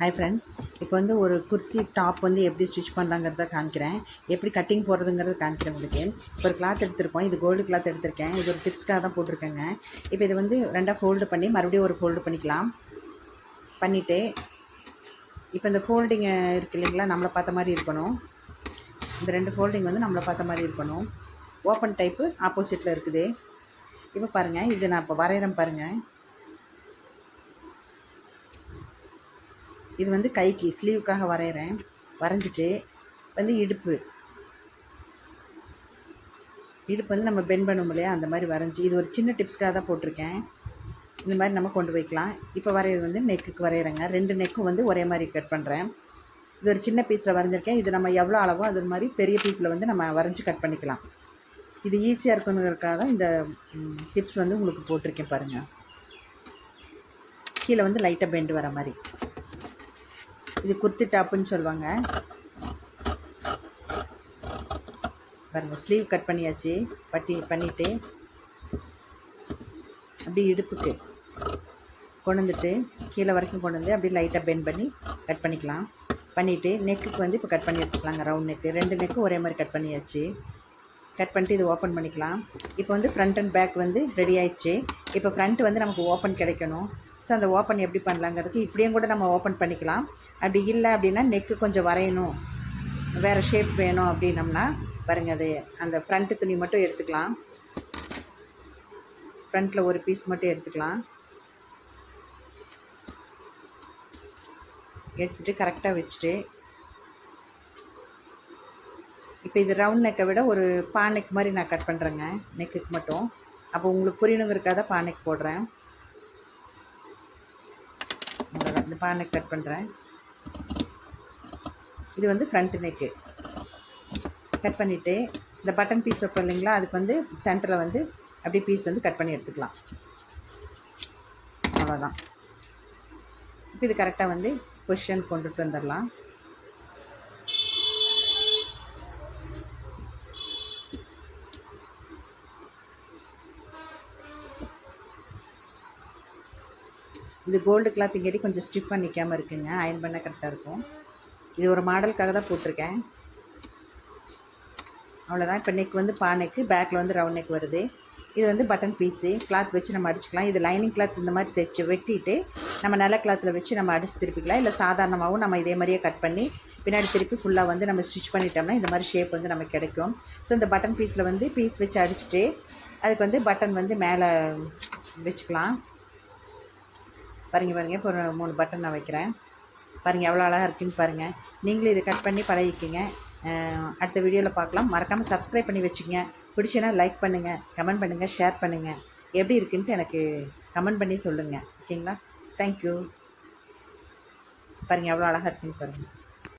Hi friends இப்போ வந்து ஒரு குர்த்தி டாப் வந்து எப்படி ஸ்டிச் பண்ணலாங்கிறத காமிக்கிறேன். எப்படி கட்டிங் போடுறதுங்கிறத காமிக்கிறேன் உங்களுக்கு. இப்போ ஒரு கிளாத் எடுத்திருக்கோம். இது கோல்டு கிளாத் எடுத்திருக்கேன். இது ஒரு டிப்ஸ்க்காக தான் போட்டிருக்கேங்க. இப்போ இது வந்து ரெண்டாக ஃபோல்டு பண்ணி மறுபடியும் ஒரு ஃபோல்டு பண்ணிக்கலாம். பண்ணிவிட்டு இப்போ இந்த ஃபோல்டிங்கு இருக்கு இல்லைங்களா நம்மளை பார்த்த மாதிரி இருக்கணும். இந்த ரெண்டு ஃபோல்டிங் வந்து நம்மளை பார்த்த மாதிரி இருக்கணும். ஓப்பன் டைப்பு ஆப்போசிட்டில் இருக்குது. இப்போ பாருங்கள் இது நான் இப்போ வரைகிறேன் பாருங்கள் இது வந்து கைக்கு ஸ்லீவுக்காக வரைகிறேன் வரைஞ்சிட்டு வந்து இடுப்பு. இடுப்பு வந்து நம்ம பெண்ட் பண்ணும் இல்லையா? அந்த மாதிரி வரைஞ்சி இது ஒரு சின்ன டிப்ஸ்க்காக தான் போட்டிருக்கேன். இந்த மாதிரி நம்ம கொண்டு போய்க்கலாம். இப்போ வரைகிறது வந்து நெக்குக்கு வரைகிறேங்க ரெண்டு நெக்கும் வந்து ஒரே மாதிரி கட் பண்ணுறேன் இது ஒரு சின்ன பீஸில் வரைஞ்சிருக்கேன். இது நம்ம எவ்வளோ அளவோ அது மாதிரி பெரிய பீஸில் வந்து நம்ம வரைஞ்சி கட் பண்ணிக்கலாம். இது ஈஸியாக இருக்கணுங்கிறதுக்காக தான் இந்த டிப்ஸ் வந்து உங்களுக்கு போட்டிருக்கேன் பாருங்கள் கீழே வந்து லைட்டாக பெண்டு வர மாதிரி. இது குர்த்தி டாப்புன்னு சொல்லுவாங்க. பாருங்க ஸ்லீவ் கட் பண்ணியாச்சு. பட்டி பண்ணிவிட்டு அப்படி இடுப்புக்கு கொண்டு வந்துட்டு கீழே வரைக்கும் கொண்டு வந்து அப்படியே லைட்டாக பெண்ட் பண்ணி கட் பண்ணிக்கலாம். பண்ணிவிட்டு நெக்குக்கு வந்து இப்போ கட் பண்ணி எடுத்துக்கலாங்க ரவுண்ட் நெக்கு ரெண்டு நெக்கு ஒரே மாதிரி கட் பண்ணியாச்சு. கட் பண்ணிட்டு இது ஓப்பன் பண்ணிக்கலாம். இப்போ வந்து ஃப்ரண்ட் அண்ட் பேக் வந்து ரெடி ஆயிடுச்சு. இப்போ ஃப்ரண்ட் வந்து நமக்கு ஓப்பன் கிடைக்கணும். ஸோ அந்த ஓப்பன் எப்படி பண்ணலாங்கிறதுக்கு இப்படியும் கூட நம்ம ஓப்பன் பண்ணிக்கலாம். அப்படி இல்லை அப்படின்னா நெக்கு கொஞ்சம் வரையணும். வேறு ஷேப் வேணும் அப்படின்னம்னா பாருங்கள் அது அந்த ஃப்ரண்ட்டு துணி மட்டும் எடுத்துக்கலாம். ஃப்ரண்ட்டில் ஒரு பீஸ் மட்டும் எடுத்துக்கலாம். எடுத்துகிட்டு கரெக்டாக வச்சுட்டு இப்போ இது ரவுண்ட் நெக்கை விட ஒரு பானைக்கு மாதிரி நான் கட் பண்ணுறேங்க நெக்குக்கு மட்டும். அப்போ உங்களுக்கு புரியணுங்கிறக்காக தான் பானைக்கு போடுறேன் அவ்வளோதான் இந்த பா நெக் கட் பண்ணுறேன் இது வந்து ஃப்ரண்ட் நெக்கு கட் பண்ணிவிட்டு இந்த பட்டன் பீஸ் வைப்போம் இல்லைங்களா அதுக்கு வந்து சென்டரில் வந்து அப்படியே பீஸ் வந்து கட் பண்ணி எடுத்துக்கலாம். அவ்வளோதான் இப்போ இது கரெக்டாக வந்து பொசிஷன் கொண்டுட்டு வந்துடலாம். இது கோல்டு கிளாத் இங்கேடி கொஞ்சம் ஸ்டிஃபாக நிற்காமல் இருக்குங்க. அயன் பண்ண கரெக்டாக இருக்கும். இது ஒரு மாடலுக்காக தான் போட்டிருக்கேன். அவ்வளோதான் இப்போ நெக் வந்து பா நெக்கு பேக்கில் வந்து ரவுண்ட் நெக் வருது. இது வந்து பட்டன் பீஸு கிளாத் வச்சு நம்ம அடிச்சுக்கலாம். இது லைனிங் கிளாத் இந்த மாதிரி தைச்சு வெட்டிட்டு நம்ம நல்ல கிளாத்தில் வச்சு நம்ம அடிச்சு திருப்பிக்கலாம். இல்லை சாதாரணமாகவும் நம்ம இதே மாதிரியே கட் பண்ணி பின்னாடி திருப்பி ஃபுல்லாக வந்து நம்ம ஸ்டிச் பண்ணிட்டோம்னா இந்த மாதிரி ஷேப் வந்து நமக்கு கிடைக்கும். ஸோ இந்த பட்டன் பீஸில் வந்து பீஸ் வச்சு அடிச்சுட்டு அதுக்கு வந்து பட்டன் வந்து மேலே வச்சுக்கலாம். பாருங்கள் பாருங்கள் இப்போ ஒரு மூணு பட்டன் நான் வைக்கிறேன். பாருங்கள் எவ்வளோ அழகாக இருக்குன்னு பாருங்கள் நீங்களும் இதை கட் பண்ணி பழகிக்கிங்க. அடுத்த வீடியோவில் பார்க்கலாம். மறக்காமல் சப்ஸ்கிரைப் பண்ணி வச்சுக்கோங்க. பிடிச்சுன்னா லைக் பண்ணுங்கள் கமெண்ட் பண்ணுங்கள் ஷேர் பண்ணுங்கள் எப்படி இருக்குன்ட்டு எனக்கு கமெண்ட் பண்ணி சொல்லுங்கள் ஓகேங்களா? தேங்க்யூ பாருங்கள் எவ்வளோ அழகாக இருக்குன்னு பாருங்கள்